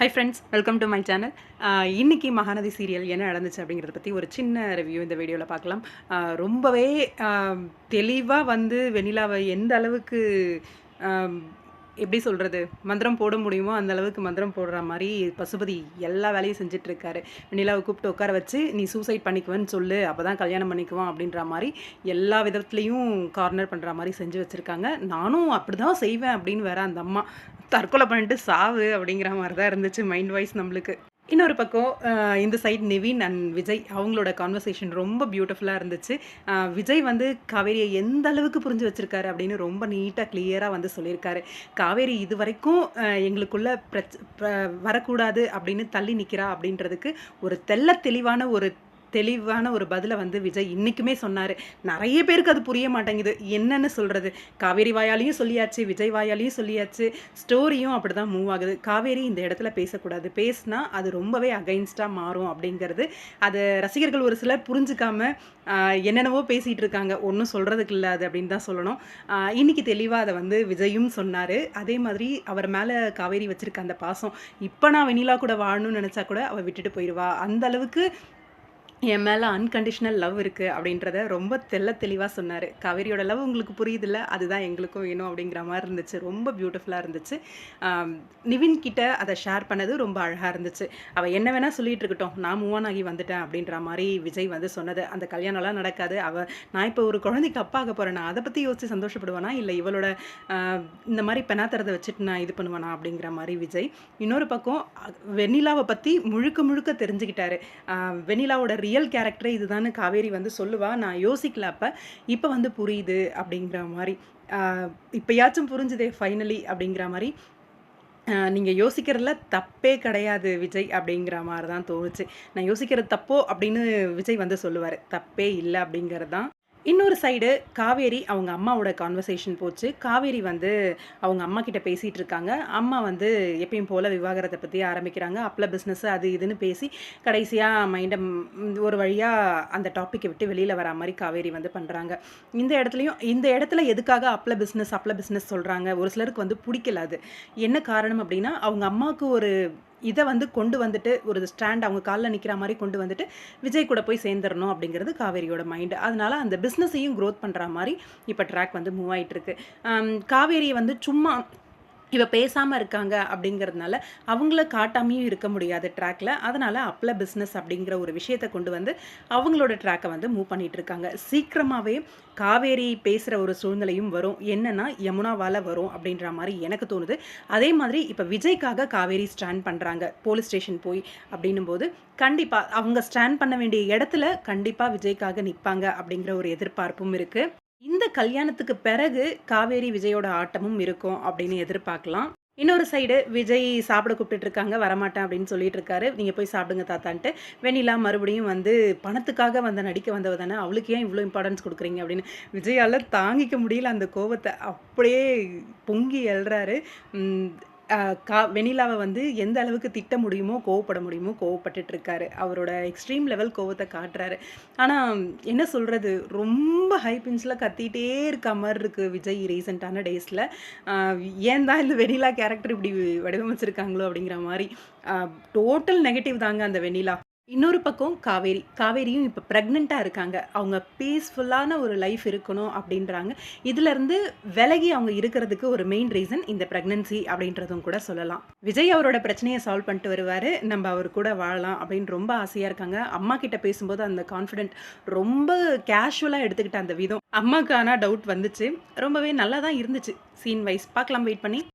Hi friends welcome to my channel இன்றைக்கி Mahanadi serial என்ன நடந்துச்சு அப்படிங்கிறத பற்றி ஒரு சின்ன ரிவ்யூ இந்த வீடியோவில் பார்க்கலாம். ரொம்பவே தெளிவாக வந்து வெண்ணிலாவை எந்த அளவுக்கு எப்படி சொல்கிறது மந்திரம் போட முடியுமோ அந்த அளவுக்கு மந்திரம் போடுற மாதிரி பசுபதி எல்லா வேலையும் செஞ்சுட்டு இருக்காரு வெண்ணிலாவை கூப்பிட்டு உட்கார வச்சு நீ சூசைட் பண்ணிக்குவேன்னு சொல்லு அப்போ தான் கல்யாணம் பண்ணிக்குவான் அப்படின்ற மாதிரி எல்லா விதத்துலேயும் கார்னர் பண்ணுற மாதிரி செஞ்சு வச்சுருக்காங்க. நானும் அப்படி தான் செய்வேன் அப்படின்னு வேற அந்த அம்மா தற்கொலை பண்ணிட்டு சாவு அப்படிங்கிற மாதிரி தான் இருந்துச்சு மைண்ட் வைஸ் நம்மளுக்கு. இன்னொரு பக்கம் இந்த சைட் நிவின் அண்ட் விஜய் அவங்களோட கான்வர்சேஷன் ரொம்ப பியூட்டிஃபுல்லாக இருந்துச்சு. விஜய் வந்து காவேரியை எந்த அளவுக்கு புரிஞ்சு வச்சுருக்காரு அப்படின்னு ரொம்ப நீட்டாக கிளியராக வந்து சொல்லியிருக்காரு. காவேரி இது வரைக்கும் எங்களுக்குள்ள பிரச் வரக்கூடாது அப்படின்னு தள்ளி நிற்கிறா அப்படின்றதுக்கு ஒரு தெள்ள தெளிவான ஒரு தெளிவான ஒரு பதிலை வந்து விஜய் இன்றைக்குமே சொன்னார். நிறைய பேருக்கு அது புரிய மாட்டேங்குது. என்னன்னு சொல்கிறது காவேரி வாயாலையும் சொல்லியாச்சு விஜய் வாயாலையும் சொல்லியாச்சு. ஸ்டோரியும் அப்படி தான் மூவ் ஆகுது. காவேரி இந்த இடத்துல பேசக்கூடாது. பேசினா அது ரொம்பவே அகைன்ஸ்டாக மாறும் அப்படிங்கிறது. அதை ரசிகர்கள் ஒரு சிலர் புரிஞ்சுக்காம என்னென்னவோ பேசிகிட்டு இருக்காங்க. ஒன்றும் சொல்கிறதுக்கு இல்லை அது அப்படின்னு தான் சொல்லணும். இன்றைக்கி தெளிவாக அதை வந்து விஜயும் சொன்னார். அதே மாதிரி அவர் மேலே காவேரி வச்சுருக்க அந்த பாசம் இப்போ நான் வெண்ணிலா கூட வாழணும்னு நினச்சா கூட அவள் விட்டுட்டு போயிடுவா அந்த அளவுக்கு என் மேலே அன்கண்டிஷ்னல் லவ் இருக்குது அப்படின்றத ரொம்ப தெல்ல தெளிவாக சொன்னார். காவேரியோட லவ் உங்களுக்கு புரியுதில்ல? அதுதான் எங்களுக்கும் வேணும் அப்படிங்கிற மாதிரி இருந்துச்சு. ரொம்ப பியூட்டிஃபுல்லாக இருந்துச்சு. நிவின் கிட்ட அதை ஷேர் பண்ணது ரொம்ப அழகாக இருந்துச்சு. அவள் என்ன வேணால் சொல்லிட்டு இருக்கட்டும். நான் மூவ் ஆகி வந்துட்டேன் அப்படின்ற மாதிரி விஜய் வந்து சொன்னது. அந்த கல்யாணம்லாம் நடக்காது. அவள் நான் இப்போ ஒரு குழந்தைக்கு அப்பா ஆக போகிறேன் அதை பற்றி யோசிச்சு சந்தோஷப்படுவேனா? இல்லை இவளோட இந்த மாதிரி பெணாத்திரத்தை வச்சுட்டு நான் இது பண்ணுவேனா? அப்படிங்கிற மாதிரி விஜய். இன்னொரு பக்கம் வெண்ணிலாவை பற்றி முழுக்க முழுக்க தெரிஞ்சுக்கிட்டாரு. வெண்ணிலாவோட ரியல் கேரக்டரே இதுதான்னு காவேரி வந்து சொல்லுவா. நான் யோசிக்கல அப்போ. இப்போ வந்து புரியுது அப்படிங்கிற மாதிரி. இப்போயாச்சும் புரிஞ்சுதே ஃபைனலி அப்படிங்கிற மாதிரி. நீங்கள் யோசிக்கிறதுல தப்பே கிடையாது விஜய் அப்படிங்கிற மாதிரி தான் தோணுச்சு. நான் யோசிக்கிறது தப்போ அப்படின்னு விஜய் வந்து சொல்லுவார். தப்பே இல்லை அப்படிங்கிறது தான் இன்னொரு சைடு காவேரி அவங்க அம்மாவோட கான்வர்சேஷன் போச்சு. காவேரி வந்து அவங்க அம்மா கிட்ட பேசிகிட்டு இருக்காங்க. அம்மா வந்து எப்பயும் போல் விவாகரத்தை பற்றி ஆரம்பிக்கிறாங்க. அப்பில் பிஸ்னஸ் அது இதுன்னு பேசி கடைசியாக மைண்டை ஒரு வழியாக அந்த டாப்பிக்கை விட்டு வெளியில் வரா மாதிரி காவேரி வந்து பண்ணுறாங்க இந்த இடத்துலையும் இந்த இடத்துல எதுக்காக அப்பில் பிஸ்னஸ் அப்பில் பிஸ்னஸ் சொல்கிறாங்க ஒரு சிலருக்கு வந்து பிடிக்கல அது. என்ன காரணம் அப்படின்னா அவங்க அம்மாவுக்கு ஒரு இதை வந்து கொண்டு வந்துட்டு ஒரு ஸ்டாண்ட் அவங்க காலில் நிற்கிற மாதிரி கொண்டு வந்துட்டு விஜய் கூட போய் சேர்ந்துடணும் அப்படிங்கிறது காவேரியோட மைண்டு அதனால் அந்த பிஸ்னஸையும் க்ரோத் பண்ணுற மாதிரி இப்போ ட்ராக் வந்து மூவ் ஆகிட்டு இருக்கு. காவேரியை வந்து சும்மா இவள் பேசாமல் இருக்காங்க அப்படிங்கிறதுனால அவங்கள காட்டாமையும் இருக்க முடியாது ட்ராக்ல அதனால அப்ள பிஸ்னஸ் அப்படிங்கிற ஒரு விஷயத்தை கொண்டு வந்து அவங்களோட ட்ராக்கை வந்து மூவ் பண்ணிட்டு இருக்காங்க. சீக்கிரமாகவே காவேரி பேசுகிற ஒரு சூழ்நிலையும் வரும். என்னன்னா யமுனாவால் வரும் அப்படின்ற மாதிரி எனக்கு தோணுது. அதே மாதிரி இப்போ விஜய்க்காக காவேரி ஸ்டாண்ட் பண்ணுறாங்க போலீஸ் ஸ்டேஷன் போய் அப்படின்னும் போது கண்டிப்பாக அவங்க ஸ்டாண்ட் பண்ண வேண்டிய இடத்துல கண்டிப்பாக விஜய்க்காக நிற்பாங்க அப்படிங்கிற ஒரு எதிர்பார்ப்பும் இருக்குது இந்த கல்யாணத்துக்கு பிறகு காவேரி விஜயோட ஆட்டமும் இருக்கும் அப்படின்னு எதிர்பார்க்கலாம். இன்னொரு சைடு விஜய் சாப்பிட கூப்பிட்டுட்டு இருக்காங்க வரமாட்டேன் அப்படின்னு சொல்லிட்டு இருக்காரு. நீங்கள் போய் சாப்பிடுங்க தாத்தான்ட்டு. வெண்ணிலா மறுபடியும் வந்து பணத்துக்காக வந்த நடிக்க வந்தவ தானே அவளுக்கு ஏன் இவ்வளோ இம்பார்ட்டன்ஸ் கொடுக்குறீங்க அப்படின்னு விஜயால தாங்கிக்க முடியல அந்த கோபத்தை அப்படியே பொங்கி எழுறாரு. கா வெண்ணிலாவை வந்து எந்த அளவுக்கு திட்ட முடியுமோ கோவப்பட முடியுமோ கோவப்பட்டுட்டு இருக்காரு அவரோட எக்ஸ்ட்ரீம் லெவல் கோவத்தை காட்டுறாரு. ஆனால் என்ன சொல்கிறது ரொம்ப ஹை பின்ஸில் கத்திகிட்டே இருக்க மாதிரி இருக்குது விஜய் ரீசெண்டான டேஸில் ஏன் தான் இந்த வெண்ணிலா கேரக்டர் இப்படி வடிவமைச்சிருக்காங்களோ அப்படிங்கிற மாதிரி டோட்டல் நெகட்டிவ் தாங்க அந்த வெண்ணிலா. இன்னொரு பக்கம் காவேரி காவேரியும் இப்போ ப்ரெக்னெண்ட்டாக இருக்காங்க. அவங்க பீஸ்ஃபுல்லான ஒரு லைஃப் இருக்கணும் அப்படின்றாங்க. இதுலேருந்து விலகி அவங்க இருக்கிறதுக்கு ஒரு மெயின் ரீசன் இந்த ப்ரெக்னன்சி அப்படின்றதும் கூட சொல்லலாம். விஜய் அவரோட பிரச்சனையை சால்வ் பண்ணிட்டு வருவார். நம்ம அவர் கூட வாழலாம் அப்படின்னு ரொம்ப ஆசையாக இருக்காங்க. அம்மா கிட்ட பேசும்போது அந்த கான்ஃபிடென்ட் ரொம்ப கேஷுவலாக எடுத்துக்கிட்ட அந்த விதம். அம்மாக்கான ஆனால் டவுட் வந்துச்சு. ரொம்பவே நல்லா தான் இருந்துச்சு. சீன் வைஸ் பார்க்கலாம் வெயிட் பண்ணி.